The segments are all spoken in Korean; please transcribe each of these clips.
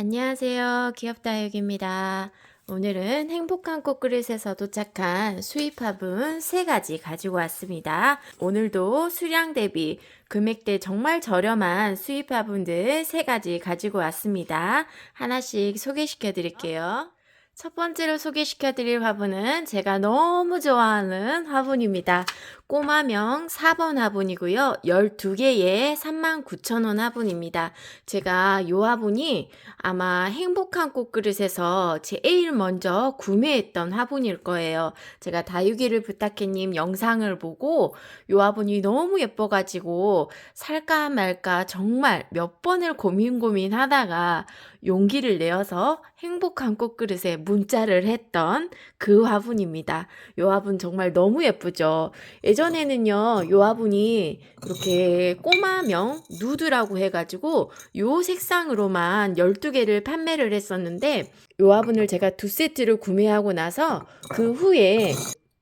안녕하세요. 귀엽다육입니다. 오늘은 행복한 꽃그릇에서 도착한 수입 화분 세 가지 가지고 왔습니다. 오늘도 수량 대비 금액대 정말 저렴한 수입 화분들 세 가지 가지고 왔습니다. 하나씩 소개시켜 드릴게요. 첫 번째로 소개시켜 드릴 화분은 제가 너무 좋아하는 화분입니다. 꼬마명 4번 화분이고요. 12개에 39,000원 화분입니다. 제가 이 화분이 아마 행복한 꽃그릇에서 제일 먼저 구매했던 화분일 거예요. 제가 다육이를 부탁해님 영상을 보고 이 화분이 너무 예뻐가지고 살까 말까 정말 몇 번을 고민 고민 하다가 용기를 내어서 행복한 꽃그릇에 문자를 했던 그 화분입니다. 이 화분 정말 너무 예쁘죠? 예전 에는요, 요 화분이 이렇게 꼬마명 누드라고 해가지고 요 색상으로만 12개를 판매를 했었는데 요 화분을 제가 두 세트를 구매하고 나서 그 후에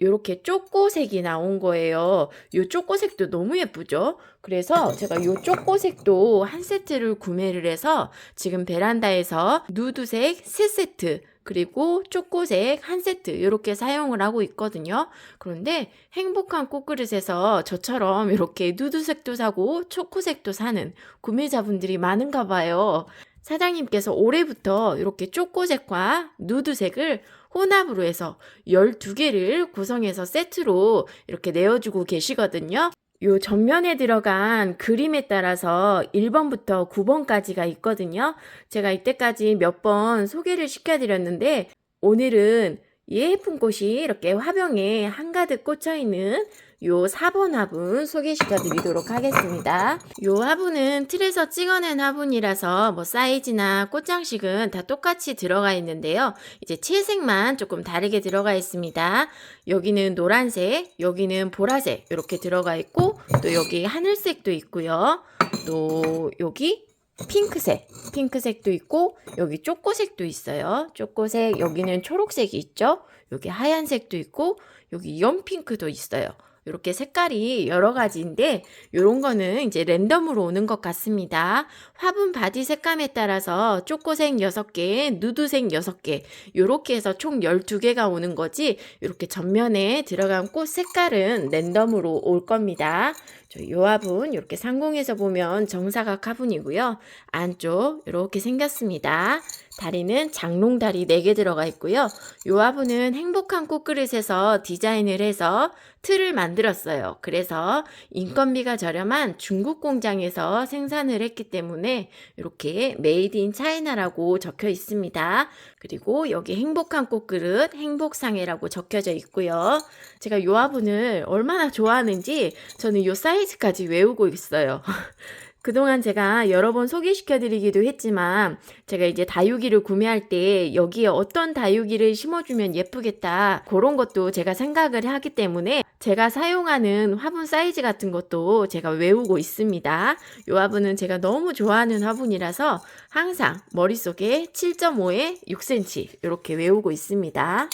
요렇게 쪼꼬색이 나온 거예요. 요 쪼꼬색도 너무 예쁘죠? 그래서 제가 요 쪼꼬색도 한 세트를 구매를 해서 지금 베란다에서 누드색 세 세트 그리고 쪼꼬색 한 세트 이렇게 사용을 하고 있거든요. 그런데 행복한 꽃그릇에서 저처럼 이렇게 누드색도 사고 초코색도 사는 구매자분들이 많은가 봐요. 사장님께서 올해부터 이렇게 쪼꼬색과 누드색을 혼합으로 해서 12개를 구성해서 세트로 이렇게 내어주고 계시거든요. 요 전면에 들어간 그림에 따라서 1번부터 9번까지가 있거든요. 제가 이때까지 몇 번 소개를 시켜드렸는데 오늘은 예쁜 꽃이 이렇게 화병에 한가득 꽂혀 있는 요 4번 화분 소개시켜 드리도록 하겠습니다. 요 화분은 틀에서 찍어낸 화분이라서 뭐 사이즈나 꽃장식은 다 똑같이 들어가 있는데요. 이제 채색만 조금 다르게 들어가 있습니다. 여기는 노란색, 여기는 보라색 이렇게 들어가 있고 또 여기 하늘색도 있고요. 또 여기 핑크색, 핑크색도 있고 여기 쪼꼬색도 있어요. 쪼꼬색 여기는 초록색이 있죠. 여기 하얀색도 있고 여기 연핑크도 있어요. 이렇게 색깔이 여러 가지인데 이런 거는 이제 랜덤으로 오는 것 같습니다. 화분 바디 색감에 따라서 쪼꼬색 6개, 누드색 6개 이렇게 해서 총 12개가 오는 거지 이렇게 전면에 들어간 꽃 색깔은 랜덤으로 올 겁니다. 저이 화분 이렇게 상공에서 보면 정사각 화분이고요. 안쪽 이렇게 생겼습니다. 다리는 장롱다리 4개 들어가 있고요. 이 화분은 행복한 꽃그릇에서 디자인을 해서 틀을 만들었어요. 그래서 인건비가 저렴한 중국 공장에서 생산을 했기 때문에 이렇게 메이드 인 차이나라고 적혀 있습니다. 그리고 여기 행복한 꽃그릇 행복상해라고 적혀져 있고요. 제가 이 화분을 얼마나 좋아하는지 저는 이 사이즈까지 외우고 있어요. 그동안 제가 여러 번 소개시켜 드리기도 했지만 제가 이제 다육이를 구매할 때 여기에 어떤 다육이를 심어주면 예쁘겠다 그런 것도 제가 생각을 하기 때문에 제가 사용하는 화분 사이즈 같은 것도 제가 외우고 있습니다. 이 화분은 제가 너무 좋아하는 화분이라서 항상 머릿속에 7.5에 6cm 이렇게 외우고 있습니다.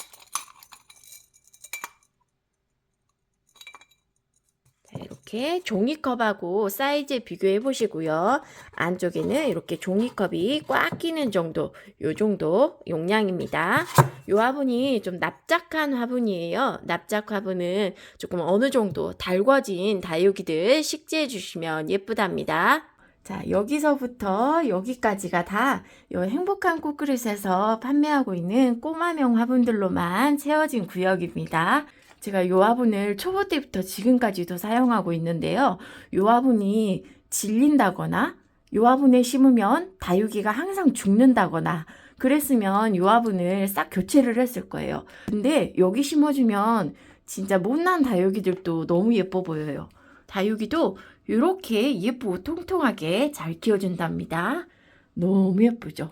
이렇게 종이컵하고 사이즈 비교해 보시고요. 안쪽에는 이렇게 종이컵이 꽉 끼는 정도, 요 정도 용량입니다. 요 화분이 좀 납작한 화분이에요. 납작 화분은 조금 어느 정도 달궈진 다육이들 식재해 주시면 예쁘답니다. 자, 여기서부터 여기까지가 다 요 행복한 꽃그릇에서 판매하고 있는 꼬마명 화분들로만 채워진 구역입니다. 제가 요 화분을 초보 때부터 지금까지도 사용하고 있는데요. 요 화분이 질린다거나 요 화분에 심으면 다육이가 항상 죽는다거나 그랬으면 요 화분을 싹 교체를 했을 거예요. 근데 여기 심어주면 진짜 못난 다육이들도 너무 예뻐 보여요. 다육이도 이렇게 예쁘고 통통하게 잘 키워준답니다. 너무 예쁘죠?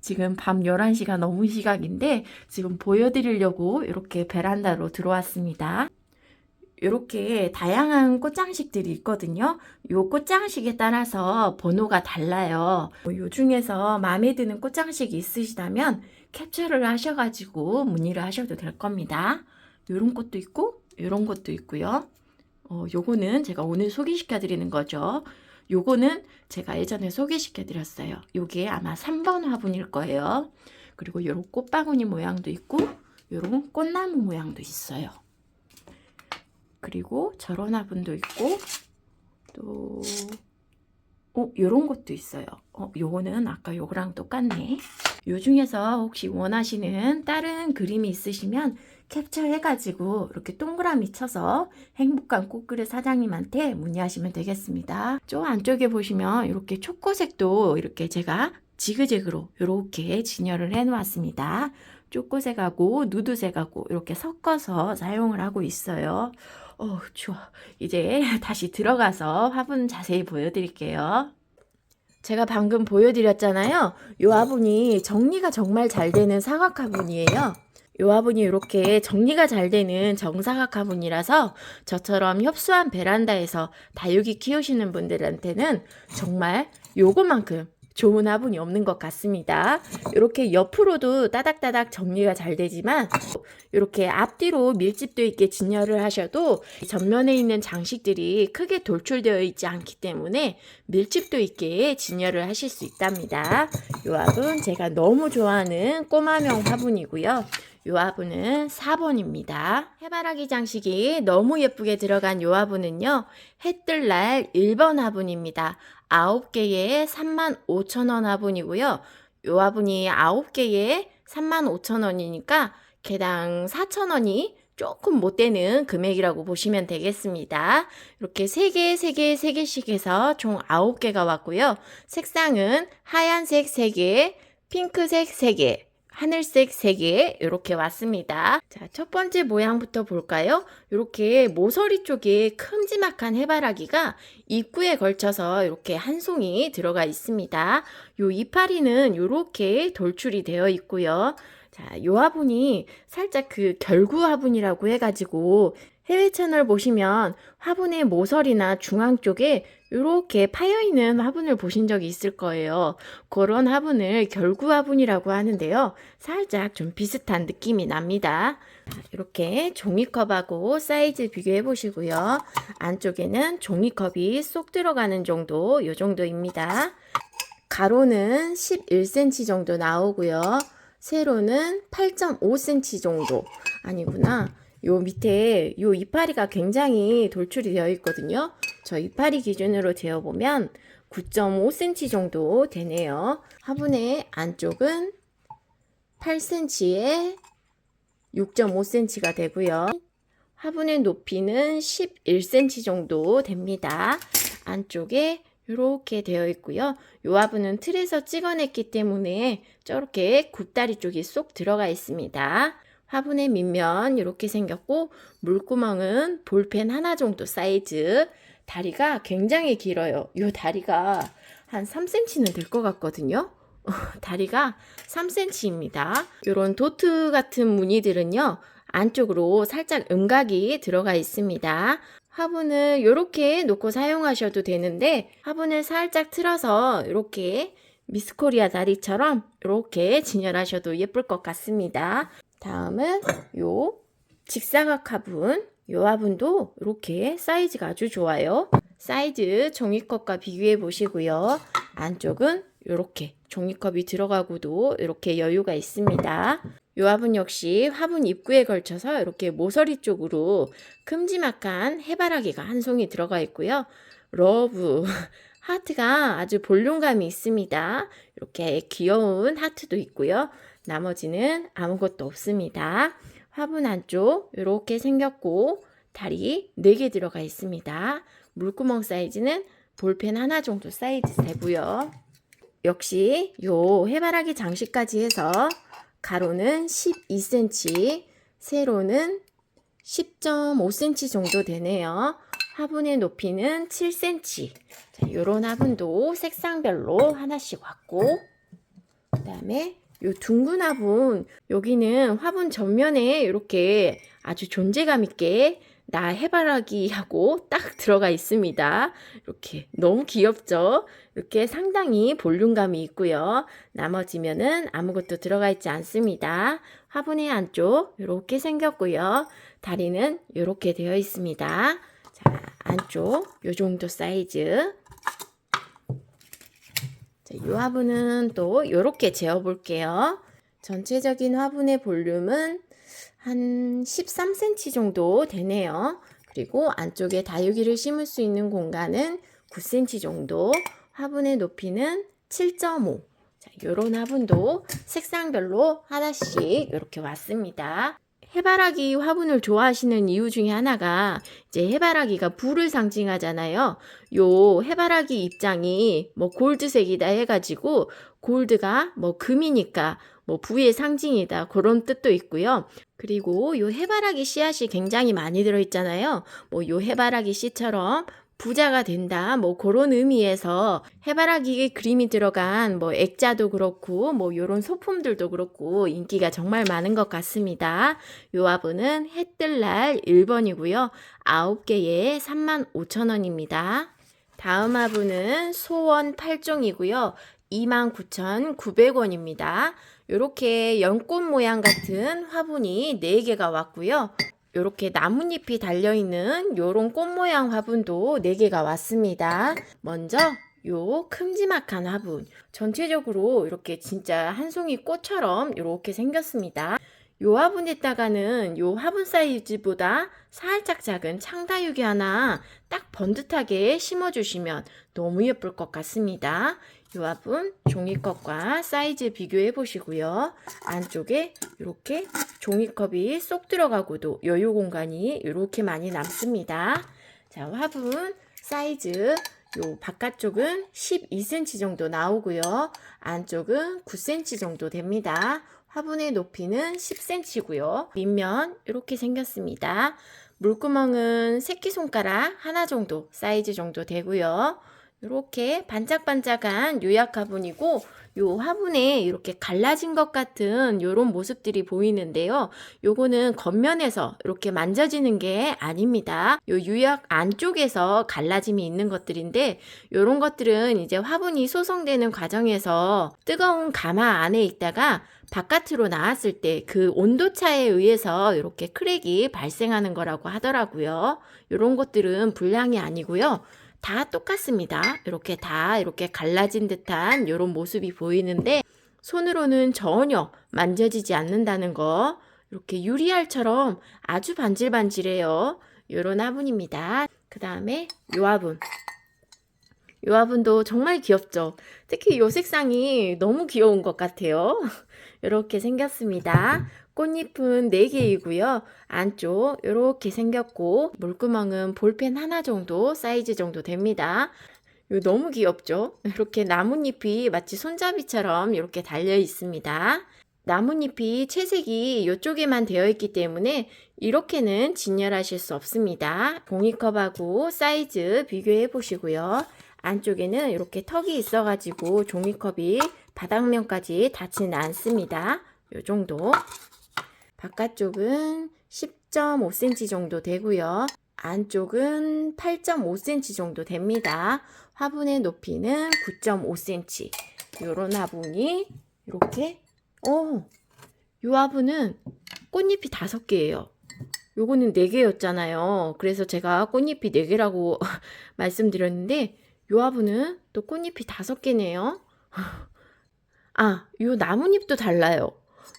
지금 밤 11시가 넘은 시각인데 지금 보여드리려고 이렇게 베란다로 들어왔습니다. 이렇게 다양한 꽃장식들이 있거든요. 이 꽃장식에 따라서 번호가 달라요. 요 중에서 마음에 드는 꽃장식이 있으시다면 캡처를 하셔가지고 문의를 하셔도 될 겁니다. 이런 꽃도 있고 이런 것도 있고요. 어, 요거는 제가 오늘 소개시켜 드리는 거죠. 요거는 제가 예전에 소개시켜 드렸어요. 요게 아마 3번 화분일 거예요. 그리고 요런 꽃바구니 모양도 있고 요런 꽃나무 모양도 있어요. 그리고 저런 화분도 있고 또 어, 요런 것도 있어요. 어, 요거는 아까 요거랑 똑같네. 요 중에서 혹시 원하시는 다른 그림이 있으시면 캡처해가지고 이렇게 동그라미 쳐서 행복한 꽃그릇 사장님한테 문의하시면 되겠습니다. 저 안쪽에 보시면 이렇게 초코색도 이렇게 제가 지그재그로 이렇게 진열을 해 놓았습니다. 초코색하고 누드색하고 이렇게 섞어서 사용을 하고 있어요. 어, 좋아. 이제 다시 들어가서 화분 자세히 보여드릴게요. 제가 방금 보여드렸잖아요. 요 화분이 정리가 정말 잘 되는 사각 화분이에요. 요 화분이 이렇게 정리가 잘 되는 정사각 화분이라서 저처럼 협소한 베란다에서 다육이 키우시는 분들한테는 정말 요거만큼 좋은 화분이 없는 것 같습니다. 이렇게 옆으로도 따닥따닥 정리가 잘 되지만 이렇게 앞뒤로 밀집도 있게 진열을 하셔도 전면에 있는 장식들이 크게 돌출되어 있지 않기 때문에 밀집도 있게 진열을 하실 수 있답니다. 이 화분 제가 너무 좋아하는 꼬마명 화분이고요. 요 화분은 4번입니다. 해바라기 장식이 너무 예쁘게 들어간 요 화분은요. 해뜰 날 1번 화분입니다. 9개에 35,000원 화분이고요. 요 화분이 9개에 35,000원이니까 개당 4,000원이 조금 못 되는 금액이라고 보시면 되겠습니다. 이렇게 3개, 3개, 3개씩 해서 총 9개가 왔고요. 색상은 하얀색 3개, 핑크색 3개, 하늘색 3개 이렇게 왔습니다. 자, 첫 번째 모양부터 볼까요? 이렇게 모서리 쪽에 큼지막한 해바라기가 입구에 걸쳐서 이렇게 한 송이 들어가 있습니다. 요 이파리는 이렇게 돌출이 되어 있고요. 자, 요 화분이 살짝 그 결구 화분이라고 해가지고 해외 채널 보시면 화분의 모서리나 중앙 쪽에 이렇게 파여 있는 화분을 보신 적이 있을 거예요. 그런 화분을 결구 화분이라고 하는데요. 살짝 좀 비슷한 느낌이 납니다. 이렇게 종이컵하고 사이즈 비교해 보시고요. 안쪽에는 종이컵이 쏙 들어가는 정도, 요 정도입니다. 가로는 11cm 정도 나오고요. 세로는 8.5cm 정도. 아니구나. 요 밑에 요 이파리가 굉장히 돌출이 되어 있거든요. 저 이파리 기준으로 재어보면 9.5cm 정도 되네요. 화분의 안쪽은 8cm에 6.5cm가 되고요. 화분의 높이는 11cm 정도 됩니다. 안쪽에 이렇게 되어 있고요. 요 화분은 틀에서 찍어냈기 때문에 저렇게 굽다리 쪽이 쏙 들어가 있습니다. 화분의 밑면 이렇게 생겼고 물구멍은 볼펜 하나 정도 사이즈 다리가 굉장히 길어요. 요 다리가 한 3cm는 될 것 같거든요. 다리가 3cm입니다. 이런 도트 같은 무늬들은요. 안쪽으로 살짝 음각이 들어가 있습니다. 화분을 이렇게 놓고 사용하셔도 되는데 화분을 살짝 틀어서 이렇게 미스코리아 다리처럼 이렇게 진열하셔도 예쁠 것 같습니다. 다음은 요 직사각 화분 요 화분도 이렇게 사이즈가 아주 좋아요. 사이즈 종이컵과 비교해 보시고요. 안쪽은 이렇게 종이컵이 들어가고도 이렇게 여유가 있습니다. 요 화분 역시 화분 입구에 걸쳐서 이렇게 모서리 쪽으로 큼지막한 해바라기가 한 송이 들어가 있고요. 러브 하트가 아주 볼륨감이 있습니다. 이렇게 귀여운 하트도 있고요. 나머지는 아무것도 없습니다. 화분 안쪽 이렇게 생겼고 다리 4개 들어가 있습니다. 물구멍 사이즈는 볼펜 하나 정도 사이즈 되고요. 역시 요 해바라기 장식까지 해서 가로는 12cm, 세로는 10.5cm 정도 되네요. 화분의 높이는 7cm. 자, 요런 화분도 색상별로 하나씩 왔고 그 다음에 요 둥근 화분 여기는 화분 전면에 이렇게 아주 존재감 있게 나 해바라기 하고 딱 들어가 있습니다. 이렇게 너무 귀엽죠? 이렇게 상당히 볼륨감이 있고요. 나머지면은 아무것도 들어가 있지 않습니다. 화분의 안쪽 이렇게 생겼고요. 다리는 이렇게 되어 있습니다. 자, 안쪽 요 정도 사이즈 자, 이 화분은 또 이렇게 재어볼게요. 전체적인 화분의 볼륨은 한 13cm 정도 되네요. 그리고 안쪽에 다육이를 심을 수 있는 공간은 9cm 정도, 화분의 높이는 7.5. 자, 요런 화분도 색상별로 하나씩 이렇게 왔습니다. 해바라기 화분을 좋아하시는 이유 중에 하나가 이제 해바라기가 불을 상징하잖아요. 요 해바라기 입장이 뭐 골드색이다 해가지고 골드가 뭐 금이니까 뭐 부의 상징이다 그런 뜻도 있고요. 그리고 요 해바라기 씨앗이 굉장히 많이 들어있잖아요. 뭐 요 해바라기 씨처럼 부자가 된다. 뭐 그런 의미에서 해바라기에 그림이 들어간 뭐 액자도 그렇고 뭐 요런 소품들도 그렇고 인기가 정말 많은 것 같습니다. 요 화분은 해뜰 날 1번이고요. 9개에 35,000원입니다. 다음 화분은 소원 8종이고요. 29,900원입니다. 요렇게 연꽃 모양 같은 화분이 4개가 왔고요. 요렇게 나뭇잎이 달려있는 요런 꽃 모양 화분도 4개가 왔습니다. 먼저 요 큼지막한 화분. 전체적으로 이렇게 진짜 한 송이 꽃처럼 이렇게 생겼습니다. 요 화분에다가는 요 화분 사이즈보다 살짝 작은 창다육이 하나 딱 번듯하게 심어주시면 너무 예쁠 것 같습니다. 요 화분 종이컵과 사이즈 비교해 보시고요. 안쪽에 이렇게 종이컵이 쏙 들어가고도 여유 공간이 이렇게 많이 남습니다. 자, 화분 사이즈 요 바깥쪽은 12cm 정도 나오고요. 안쪽은 9cm 정도 됩니다. 화분의 높이는 10cm고요. 밑면 이렇게 생겼습니다. 물구멍은 새끼손가락 하나 정도 사이즈 정도 되고요. 이렇게 반짝반짝한 요약 화분이고 요 화분에 이렇게 갈라진 것 같은 요런 모습들이 보이는데요. 요거는 겉면에서 이렇게 만져지는 게 아닙니다. 요 유약 안쪽에서 갈라짐이 있는 것들인데 요런 것들은 이제 화분이 소성되는 과정에서 뜨거운 가마 안에 있다가 바깥으로 나왔을 때 그 온도 차에 의해서 이렇게 크랙이 발생하는 거라고 하더라고요. 요런 것들은 불량이 아니고요. 다 똑같습니다. 이렇게 다 이렇게 갈라진 듯한 이런 모습이 보이는데 손으로는 전혀 만져지지 않는다는 거. 이렇게 유리알처럼 아주 반질반질해요. 이런 화분입니다. 그 다음에 요 화분. 요 화분도 정말 귀엽죠? 특히 요 색상이 너무 귀여운 것 같아요. 이렇게 생겼습니다. 꽃잎은 4개이고요. 안쪽 이렇게 생겼고 물구멍은 볼펜 하나 정도 사이즈 정도 됩니다. 이거 너무 귀엽죠? 이렇게 나뭇잎이 마치 손잡이처럼 이렇게 달려 있습니다. 나뭇잎이 채색이 이쪽에만 되어 있기 때문에 이렇게는 진열하실 수 없습니다. 종이컵하고 사이즈 비교해 보시고요. 안쪽에는 이렇게 턱이 있어가지고 종이컵이 바닥면까지 닿지는 않습니다. 이 정도. 바깥쪽은 10.5cm 정도 되고요. 안쪽은 8.5cm 정도 됩니다. 화분의 높이는 9.5cm. 요런 화분이 이렇게 어, 요 화분은 꽃잎이 다섯 개예요. 요거는 네 개였잖아요. 그래서 제가 꽃잎이 네 개라고 말씀드렸는데 요 화분은 또 꽃잎이 다섯 개네요. 아, 요 나뭇잎도 달라요.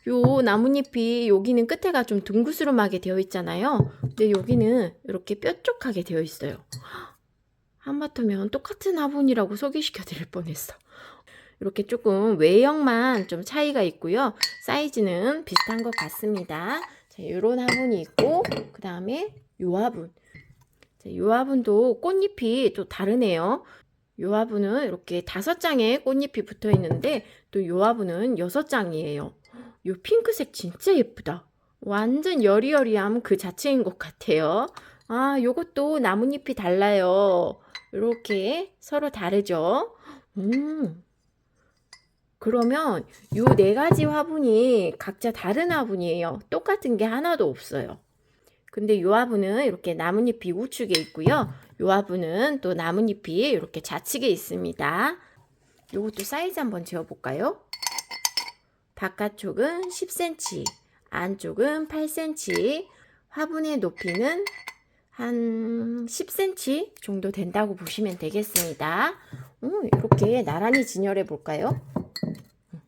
요 나뭇잎이 여기는 끝에가 좀 둥그스름하게 되어 있잖아요. 근데 여기는 이렇게 뾰족하게 되어 있어요. 한바탕면 똑같은 화분이라고 소개시켜 드릴 뻔했어. 이렇게 조금 외형만 좀 차이가 있고요. 사이즈는 비슷한 것 같습니다. 자, 요런 화분이 있고, 그 다음에 요 화분. 자, 요 화분도 꽃잎이 또 다르네요. 요 화분은 이렇게 다섯 장의 꽃잎이 붙어 있는데, 또 요 화분은 여섯 장이에요. 요 핑크색 진짜 예쁘다. 완전 여리여리함 그 자체인 것 같아요. 아, 요것도 나뭇잎이 달라요. 이렇게 서로 다르죠? 음. 그러면 요 네 가지 화분이 각자 다른 화분이에요. 똑같은 게 하나도 없어요. 근데 요 화분은 이렇게 나뭇잎이 우측에 있고요. 요 화분은 또 나뭇잎이 이렇게 좌측에 있습니다. 요것도 사이즈 한번 재어볼까요? 바깥쪽은 10cm, 안쪽은 8cm, 화분의 높이는 한 10cm 정도 된다고 보시면 되겠습니다. 음, 이렇게 나란히 진열해 볼까요?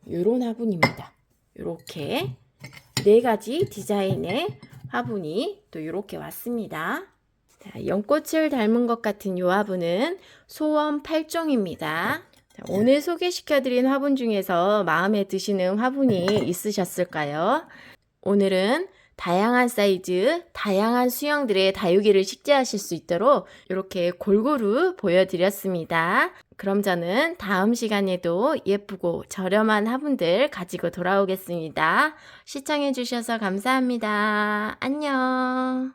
이런 화분입니다. 이렇게 네 가지 디자인의 화분이 또 이렇게 왔습니다. 자, 연꽃을 닮은 것 같은 이 화분은 소원 8종입니다. 자, 오늘 소개시켜드린 화분 중에서 마음에 드시는 화분이 있으셨을까요? 오늘은 다양한 사이즈, 다양한 수영들의 다육이를 식재하실 수 있도록 이렇게 골고루 보여드렸습니다. 그럼 저는 다음 시간에도 예쁘고 저렴한 화분들 가지고 돌아오겠습니다. 시청해주셔서 감사합니다. 안녕.